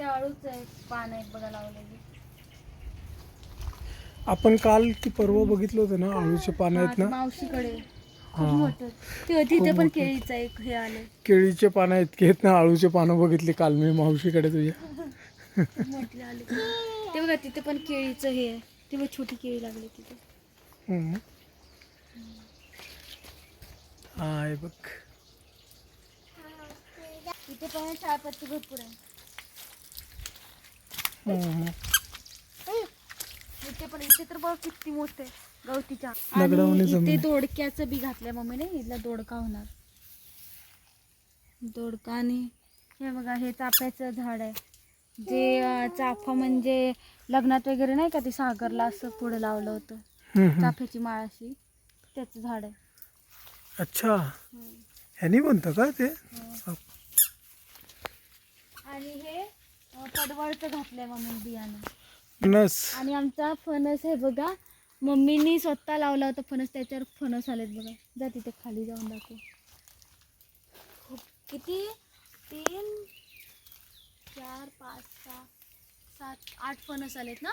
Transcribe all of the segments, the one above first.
अळूच पान आहेत बघा लावलेली. आपण काल की परवा बघितलं होतं ना आळूचे पानं आहेत ना? मावशीकडे. खूप हा मोठं. ते तिथे पण. केळीचं एक हे आले केळीचे पानं इतके आहेत ना आळूचे पानं बघितली काल मी मावशीकडे तुझ्या. खूप मोठे आले ते बघा तिथे पण केळीचं हे आहे. ते बघ छोटी केळी लागली तिथे. हम्म. हा हे बघ. इथे पण चायपत्ती भरपूर आहे. इथे पण इथे तर बघ किती मोठे गवतीच्या आणि इथे. दोडक्याचं बी घातलंय मम्मीने. इथला दोडका होणार. दोडका आणि हे बघा हे चाफ्याचं झाड आहे. जे चाफा म्हणजे लग्नात वगैरे नाही का ते सागरला असं पुढे लावलं होतं. चाफ्याची माळ अशी. त्याचं झाड आहे. अच्छा. ह्यानी बनतं का ते? आणि हे पडवळचं घातलंय मम्मी बियाणं. नस आणि आमचा फणस आहे बघा मम्मीनी स्वतः लावला होता फणस त्याच्यावर फणस आलेत बघा. जा तिथे खाली जाऊन दाखव. खूप किती? तीन चार पाच सहा सात आठ फणस आलेत ना?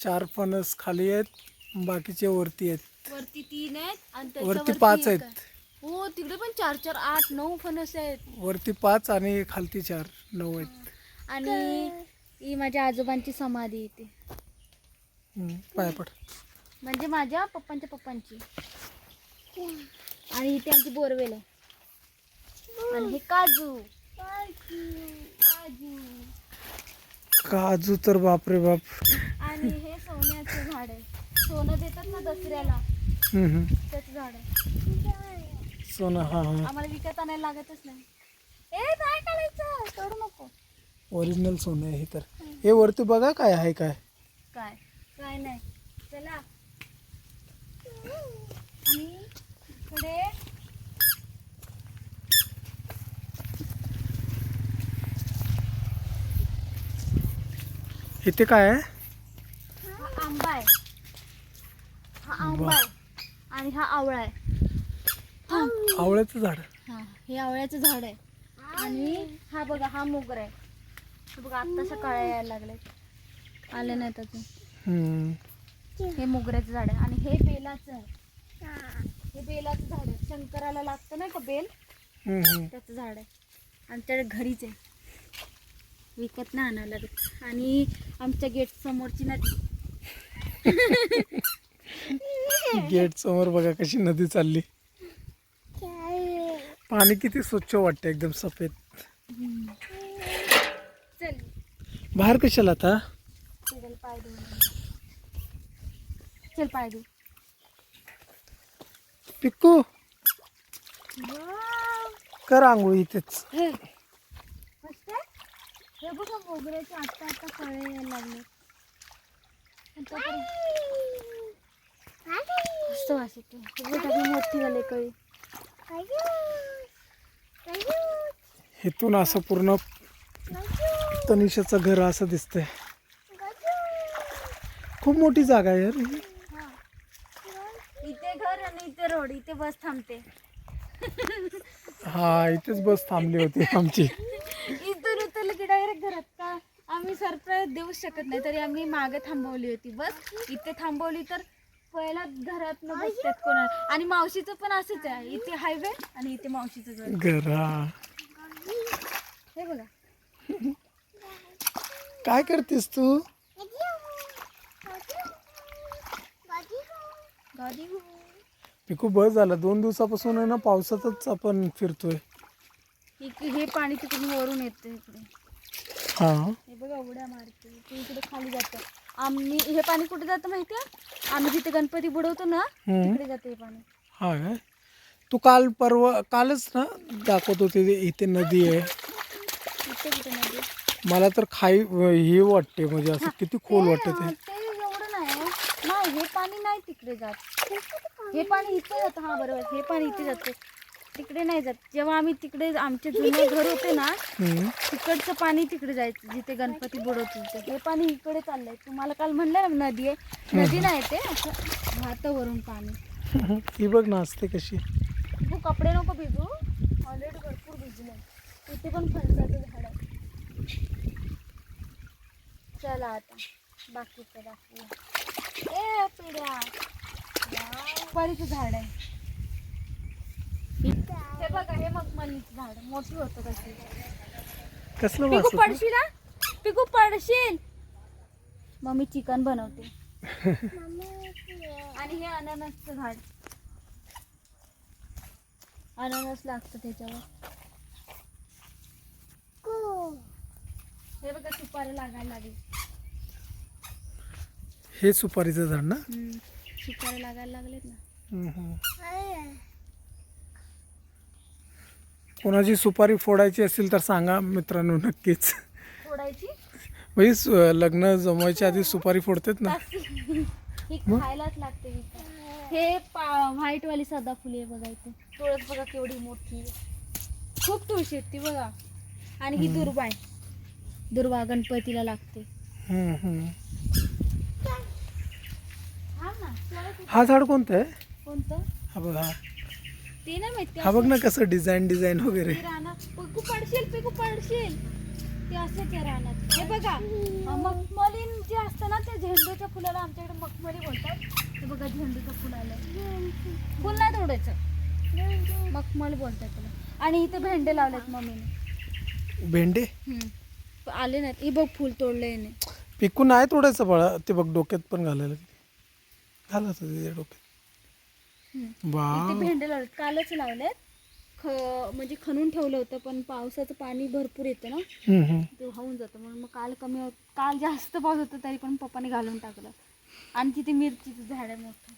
चार फणस खाली आहेत बाकीचे वरती आहेत. वरती तीन आहेत आणि वरती पाच एक आहेत आहे. हो तिकडे पण चार चार आठ नऊ फणस आहेत. वरती पाच आणि खालती चार नऊ आहेत. आणि ही माझ्या आजोबांची समाधी पाय पड. म्हणजे माझ्या पप्पांच्या पप्पांची. आणि इथे आमची बोरवेल आहे. आणि हे काजू. काजू काजू तर बापरे बाप. आणि हे सोन्याचं झाड आहे. सोनं देतात ना दसऱ्याला. हम्म, हम्म. त्याचं झाड आहे. सोनं हा हा. आम्हाला विकत आणायला लागतच नाही. ए काय करायचं तोडू नको. ओरिजिनल सोनं आहे हे तर. हे वरती बघा काय आहे काय? काय? काय नाही. चला. आणि इकडे इथे काय आहे? हा आंबा आहे. हा आंबा आहे. आणि हा आवळा आहे. आवळ्याचं झाड. हा हे आवळ्याचं झाड आहे. आणि हा बघा हा मोगर आहे. बघा आत्ताशा काळ्या यायला लागले. आले नाहीत अजून. हम्म. हे मोगऱ्याचं झाड आहे. आणि हे बेलाचं आहे. हे बेलाचं झाड आहे. शंकराला लागतं नाही का बेल? हम्म, हम्म. त्याचं झाड आहे. आणि त्या घरीच आहे. विकत नाही आणायला लागत. आणि आमच्या गेट समोरची नदी. गेट समोर बघा कशी नदी चालली. पाणी किती स्वच्छ वाटतं एकदम सफेद. चल बाहेर कशाला आता? चल पाय धुवून चल पाय धु पिक्कू कर आंघोळ इथेच. हे मस्त आहे. हे बघा मोगऱ्याचे आत्ता आत्ता फळे यायला लागले. मस्त वास येतो हे बघा किती मोठी झाली कळी. इथून असं पूर्ण तनिषाचं घर असं दिसतंय. खूप मोठी जागा आहे यार ही. इथे घर आणि इथे रोड इथे बस थांबते. हा इथेच बस थांबली होती आमची. इथून उतरलं की डायरेक्ट घरात का? आम्ही सरप्राईज देऊ शकत नाही तरी आम्ही मागे थांबवली होती बस. इथे थांबवली तर पहिला घरात बसतात कोणा आणि मावशीचं पण असंच आहे. इथे हायवे आणि इथे मावशीचं घर. घर. हा हे बघा. काय करतेस तू? पिकू बस झालं. दोन दिवसापासून आहे ना पावसातच आपण फिरतोय. हे पाणी तिकडून वरून येतं इकडे. हा. हे बघा उड्या मारते ते इकडे खाली जातं. आम्ही हे पाणी कुठे जातं माहिती आहे? आम्ही जिथे गणपती बुडवतो ना हम्म. तिकडे जाते हे पाणी. हा काय? तू काल परवा कालच ना दाखवत होते ते इथे नदी आहे. इथे कुठे नदी मला तर खाई हे वाटते म्हणजे असं किती खोल वाटतं ते. ते ते एवढं नाही नाही हे पाणी नाही तिकडे जात. हे पाणी इथे जातं हा बरोबर हे पाणी इथे जाते. तिकडे नाही जात. जेव्हा आम्ही तिकडे आमचे जुने घर होते ना हम्म. तिकडचं पाणी तिकडे जायचं जिथे गणपती बुडवतो तिथे हे पाणी इकडे चाललंय. तुम्हाला काल म्हणलं ना नदी आहे. नदी नाही ते असं वाहतं वरून पाणी. ही बघ नाचते कशी. तू कपडे नको भिजू. ऑलरेडी भरपूर भिजले. इथे पण फणसाचं झाड आहे चला आता बाकीचं दाखवू. ए पिढ्या. सुपारीचं झाड आहे. हे बघा हे मगमलीचं झाड. मोठी होतं कशी. कसलं पिकू वास? पडशील ना पिकू पडशील. मम्मी चिकन बनवते. आणि हे अननसचं झाड. अननस लागतं त्याच्यावर. हे बघा सुपारी लागायला लागली. हे सुपारीचं झाड ना? सुपारी लागायला लागलेत ना. हम्म, हम्म. कोणाची सुपारी फोडायची असेल तर सांगा मित्रांनो नक्कीच. फोडायची? म्हणजे सु- लग्न जमवायच्या आधी सुपारी फोडतात ना? ही खायलाच लागते ही. हे व्हाईट वाली सदाफुली आहे बघा इथे. तुळस बघा केवढी मोठी. खूप तुळशी ती बघा. आणि ही आहे. दुर्वा गणपतीला लागते. हम्म, हम्म. हा ना. तुला हा झाड कोणतं आहे? कोणतं? हा बघ. हा ते नाही माहिती हा बघ ना कसं डिझाईन डिझाईन वगैरे. ते रानात पिकू पडशील पिकू पडशील. ते असंच आहे रानात. हे बघा. अं, मखमलीन जे असतं ना ते झेंडूच्या फुलाला आमच्याकडे मखमली बोलतात. ते बघा झेंडूचं फुल आलंय फुल नाही तोडायचं. मखमल बोलतात त्याला. आणि इथे भेंडे लावलेत मम्मीने. भेंडे? आले नाहीत. हे बघ फुल तोडले याने. पिकू नाही तोडायचं बाळा. ते बघ डोक्यात पण घालायला घाला होतं तिच्या डोक्यात. भेंडे लावलेत कालच लावलेत. ख म्हणजे खणून ठेवलं होतं पण पावसाचं पाणी भरपूर येतं ना. ते होऊन जातं. म्हणून मग काल कमी होत काल जास्त पाऊस होता तरी पण पप्पाने घालून टाकलं. आणि तिथे मिरचीचं झाड आहे मोठं.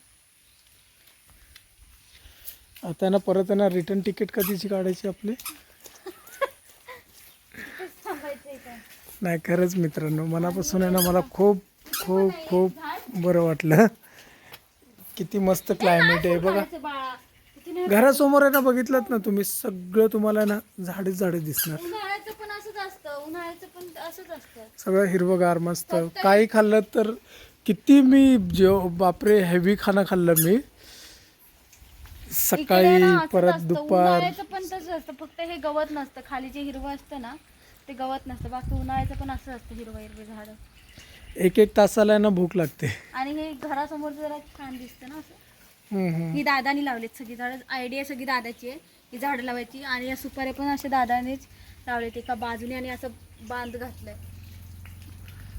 आता ना परत ना रिटर्न तिकीट कधीची काढायची आपली थांबायचंय का नाही खरंच मित्रांनो मनापासून आहे ना मला खूप खूप खूप बरं वाटलं. किती मस्त क्लायमेट आहे बघा. घरासमोर आहे ना बघितलं ना तुम्ही सगळं तुम्हाला ना झाडे झाडे दिसणार. सगळं हिरवगार मस्त. काही खाल्लं तर किती मी जेव बापरे हेवी खाणं खाल्लं मी. सकाळी परत. दुपार. फक्त हे गवत नसतं खाली जे हिरवं असतं ना ते गवत नसतं बाकी उन्हाळ्याचं पण असं असतं हिरवं हिरवे झाडं. एक एक तासाला ना भूक लागते. आणि हे घरासमोर जरा छान दिसतं ना असं. हम्म, हम्म. ही दादानी लावलीत सगळी झाडं. आयडिया सगळी दादाची आहे ही झाडं लावायची. आणि या सुपाऱ्या पण असे दादानेच लावलेत एका बाजूने आणि असं बांध घातलंय.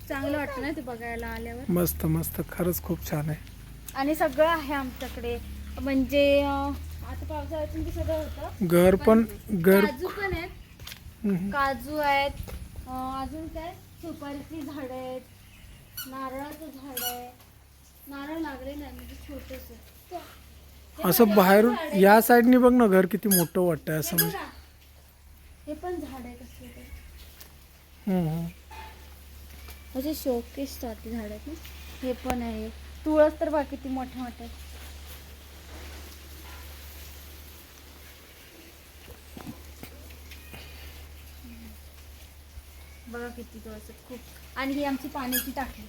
चांगलं वाटतं ना ते बघायला आल्यावर. मस्त मस्त. खरंच खूप छान आहे. आणि सगळं आहे आमच्याकडे. म्हणजे अं, आता पावसाळ्यात सगळं होतं. घर पण घर काजू पण आहेत. काजू आहेत अजून काय? सुपारीची झाडं आहेत नारळाचं झाड आहे. नारळ लागले नाही म्हणजे छोटेसे. असं बाहेरून या साईडनी बघ ना घर किती मोठं वाटतंय असं हे म्हणजे. हे पण झाड आहे ते हम्म. म्हणजे शोकेस झाड आहेत ना? हे पण आहे. तुळस तर बघा किती मोठे मोठे बघा किती आहेत, खूप. आणि ही आमची पाण्याची टाकी.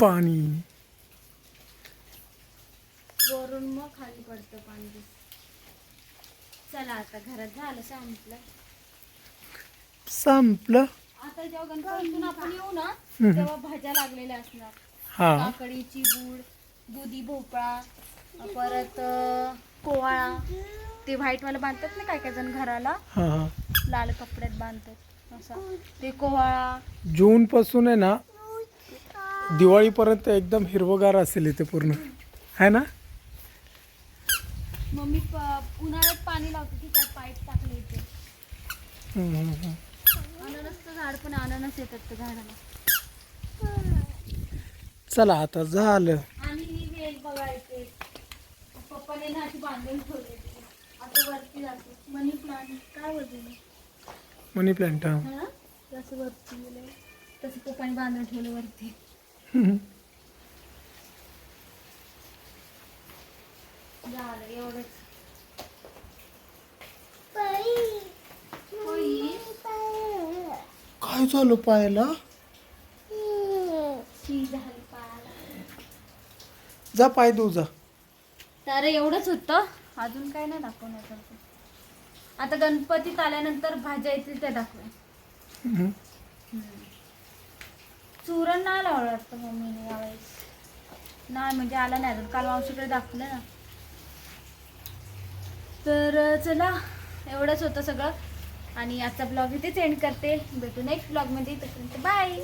पाणी. वरून मग खाली पडतं पाणी. चला आता घरात झालं संपलं. संपलं. आता जेव्हा गणपतीतून आपण येऊ ना. तेव्हा भाज्या लागलेल्या असणार. हा. काकडी चिबूड दुधी भोपळा परत कोवाळा. ते व्हाईट वाला बांधतात ना काय काय जण घराला? हा. लाल कपड्यात बांधतात. असा. ते कोवाळा जून पासून आहे ना दिवाळीपर्यंत एकदम हिरवगार असेल इथे पूर्ण. आहे ना? मम्मी प- उन्हाळ्यात पाणी लावते की त्यात पाईप टाकले इथे. हम्म, हम्म, हम्म. अननसचं झाड पण अननस येतात त्या झाडाला. चला आता झालं. आणि ही वेल बघायचे. पप्पाने ना अशी बांधून ठेवली होती. आता वरती जाते. Money plant. काय वजन मनी प्लांट हा. तसं वरती गेलं तसं पप्पाने बांधून ठेवलं वरती. झालं एवढंच. काय झालं पायाला? शी झाली पायाला. जा पाय धु जा. तर एवढंच होतं. अजून काय नाही दाखवणार. आता गणपतीत आल्यानंतर भाज्या येतील त्या दाखवा. चुरण नाही लावलं वाटतं मम्मीने यावेळेस नाही म्हणजे आला नाही अजून. काल मावशीकडे दाखवलं ना. तर चला. एवढंच होतं सगळं. आणि आजचा ब्लॉग इथेच एंड करते. भेटू नेक्स्ट ब्लॉगमध्ये. तोपर्यंत बाय